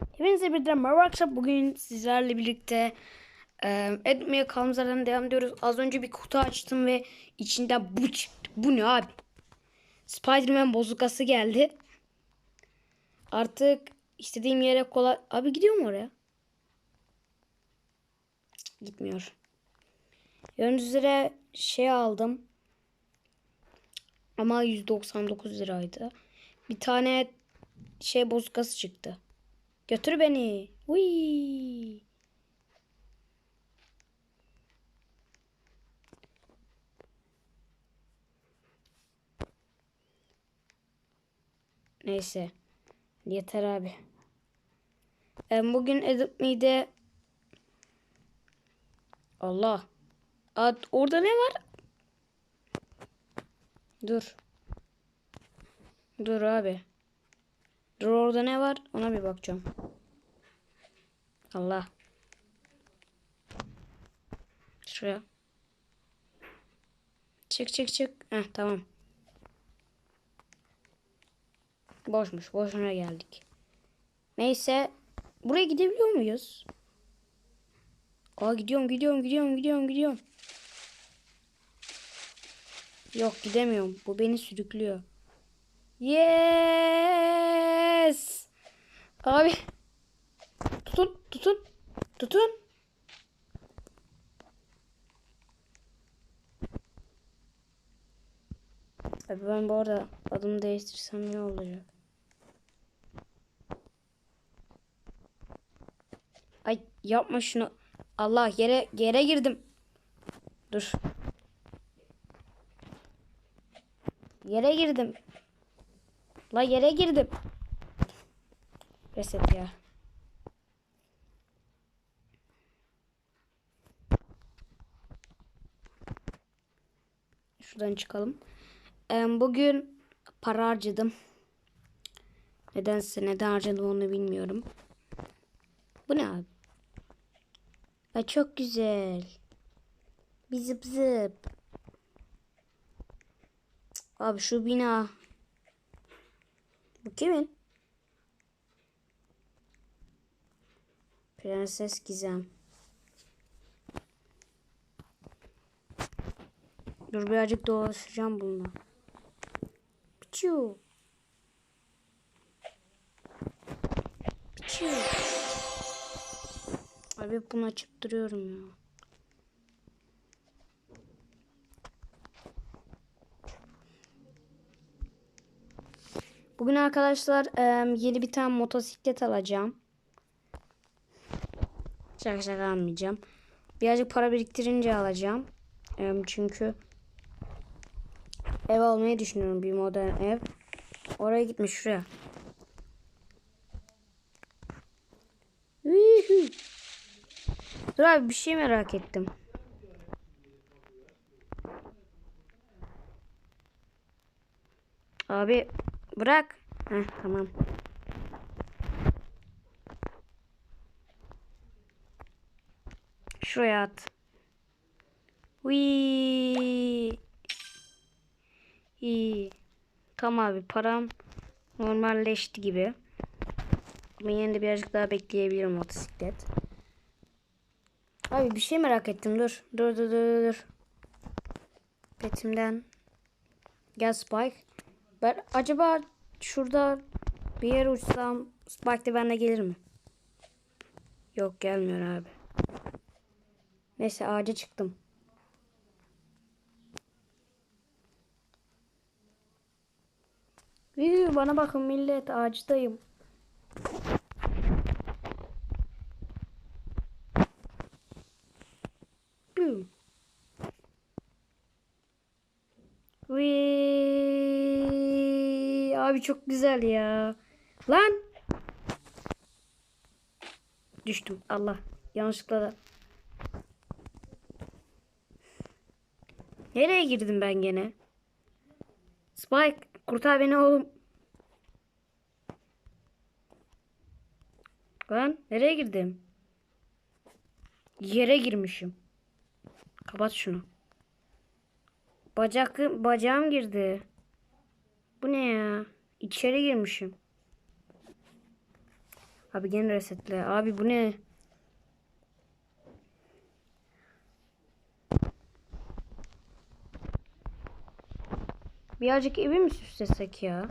Hepinize birden merhaba arkadaşlar. Bugün sizlerle birlikte e, etmeye kalımızdan devam ediyoruz. Az önce bir kutu açtım ve içinden bu. Bu ne abi? Spiderman bozukası geldi. Artık istediğim yere kolay... Abi gidiyor mu oraya? Gitmiyor. Gördüğünüz üzere şey aldım. Ama 199 liraydı. Bir tane şey bozukası çıktı. Götür beni. Uy. Neyse. Yeter abi. Em, bugün Edip Me'de Allah. Ad, orada ne var? Dur. Dur abi. Dur ne var? Ona bir bakacağım. Allah. Şuraya. Çık çık çık. Heh tamam. Boşmuş. Boşuna geldik. Neyse. Buraya gidebiliyor muyuz? Aa gidiyorum gidiyorum gidiyorum gidiyorum gidiyorum. Yok gidemiyorum. Bu beni sürüklüyor. Yes. Abi. Tutun, tutun, tutun. Abi ben bu arada adımı değiştirsem ne olacak? Ay yapma şunu. Allah yere yere girdim. Dur. Yere girdim. La yere girdim. Reset ya. Şuradan çıkalım. Bugün para harcadım. Nedense neden harcadım onu bilmiyorum. Bu ne abi? Ay çok güzel. Bir zıp zıp. Abi şu bina. Bu kimin? Prenses Gizem. Dur birazcık dolaşacağım bununla. Piçu. Piçu. Abi bunu açıp duruyorum ya. Bugün arkadaşlar yeni bir tane motosiklet alacağım. Şaka şaka almayacağım. Birazcık para biriktirince alacağım. Çünkü ev almayı düşünüyorum. Bir modern ev. Oraya gitmiş şuraya. Dur abi bir şey merak ettim. Abi bırak. Heh, tamam. Şuraya at. Wii. İyi. Tamam abi param normalleşti gibi. Ama yine de birazcık daha bekleyebilirim motosiklet. Abi bir şey merak ettim dur. Dur dur dur dur. Petimden. Gel Spike. Ben acaba şurada bir yere uçsam Spike de benimle gelir mi? Yok gelmiyor abi. Neyse ağaca çıktım. Yürü, bana bakın millet ağaçtayım. Hı. Vii, abi çok güzel ya. Lan. Düştüm. Allah. Yanlışlıkla da. Nereye girdim ben gene? Spike kurtar beni oğlum. Lan nereye girdim? Yere girmişim. Kapat şunu. Bacak, bacağım girdi. Bu ne ya? İçeri girmişim. Abi gene resetle. Abi bu ne? Birazcık evi mi süslesek ya?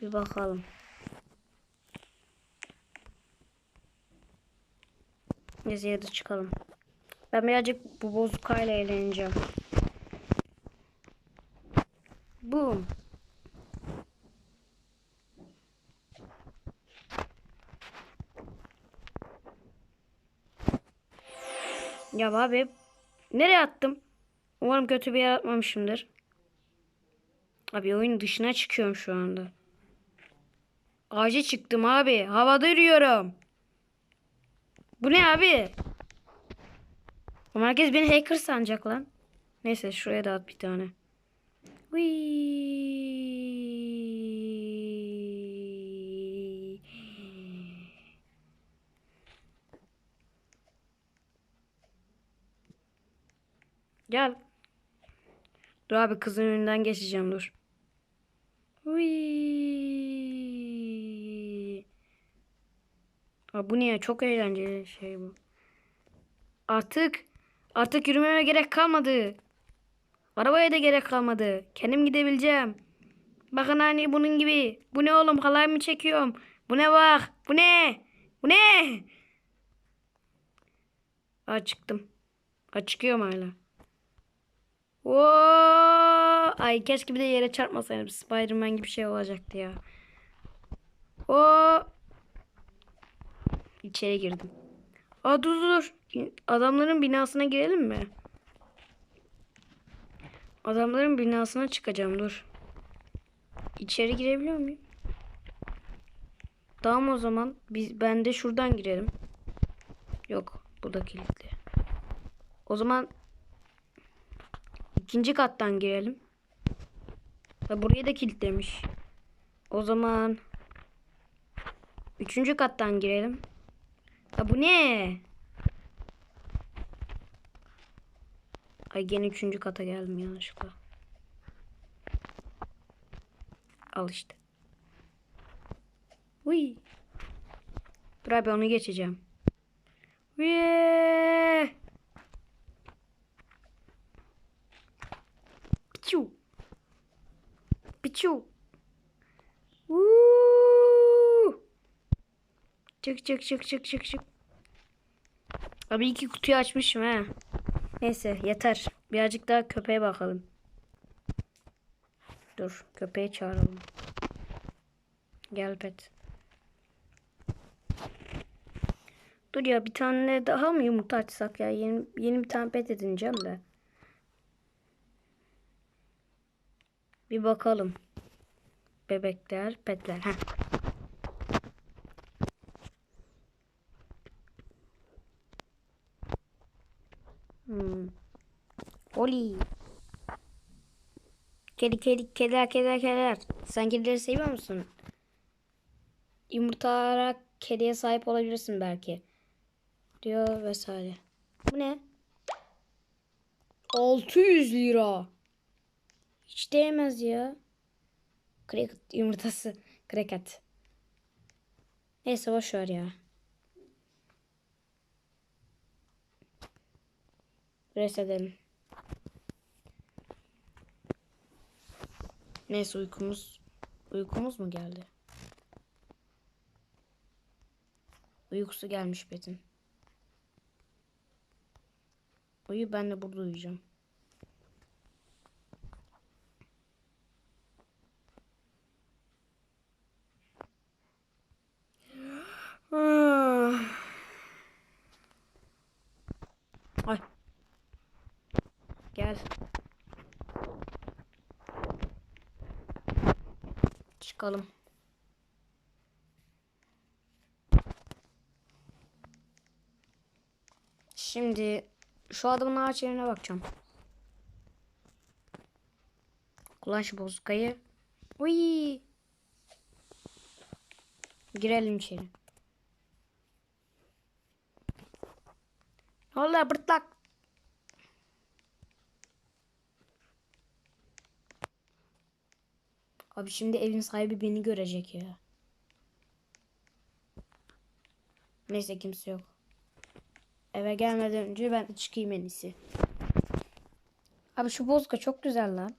Bir bakalım. Ya da çıkalım. Ben birazcık bu bozukayla eğleneceğim. Boom. Ya abi nereye attım? Umarım kötü bir yer atmamışımdır. Abi oyun dışına çıkıyorum şu anda. Ağaca çıktım abi. Havada yürüyorum. Bu ne abi? Ama herkes beni hacker sanacak lan. Neyse şuraya da at bir tane. Whee! Gel. Dur abi kızın önünden geçeceğim dur. Whee! Aa, bu niye? Çok eğlenceli şey bu. Artık artık yürümeme gerek kalmadı. Arabaya da gerek kalmadı. Kendim gidebileceğim. Bakın hani bunun gibi. Bu ne oğlum halay mı çekiyorum? Bu ne bak? Bu ne? Bu ne? Aa çıktım. Aa çıkıyorum hala. Oo! Ay keşke bir de yere çarpmasaydım. Spiderman gibi şey olacaktı ya. Oo! İçeri girdim. Aa dur dur. Adamların binasına girelim mi? Adamların binasına çıkacağım dur. İçeri girebiliyor muyum? Tamam o zaman biz ben de şuradan girelim. Yok bu da kilitli. O zaman ikinci kattan girelim. Ha, burayı da kilitlemiş. O zaman üçüncü kattan girelim. Ha bu ne? Ay gene üçüncü kata geldim yanlışlıkla. Al işte. Uy. Dur abi onu geçeceğim. Uy. Piçu. Piçu. Uuu. Çık çık çık çık çık çık. Abi iki kutuyu açmışım ha. Neyse yeter. Birazcık daha köpeğe bakalım. Dur köpeği çağıralım. Gel pet. Dur ya bir tane daha mı yumurta açsak ya? Yeni, yeni bir tane pet edineceğim de. Bir bakalım. Bebekler, petler. Heh. Hmm. Oli. Kedi kedi kediler kediler kediler. Sen kedileri seviyor musun? Yumurtalara kediye sahip olabilirsin belki. Diyor vesaire. Bu ne? 600 lira. Hiç değmez ya. Cricket yumurtası. Cricket. Neyse boş ver ya. Res edelim. Neyse uykumuz uykumuz mu geldi? Uykusu gelmiş Betin. Uyu ben de burada uyuyacağım. Ay. Gel. Çıkalım. Şimdi şu adamın ağaç yerine bakacağım. Kullan şu bozukayı. Uy. Girelim içeri. Vallahi bırtlak. Abi şimdi evin sahibi beni görecek ya. Neyse kimse yok. Eve gelmeden önce ben çıkayım en iyisi. Abi şu bozka çok güzel lan.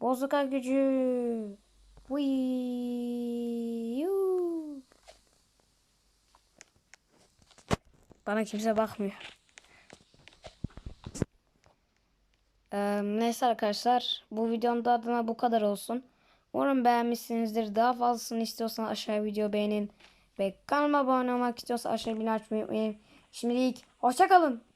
Bozka gücü. Wii. Bana kimse bakmıyor. Ee, neyse arkadaşlar bu videonun da adına bu kadar olsun. Umarım beğenmişsinizdir. Daha fazlasını istiyorsanız aşağıya video beğenin. Ve kanalıma abone olmak istiyorsanız aşağıya bir açmayı unutmayın. Şimdilik hoşçakalın.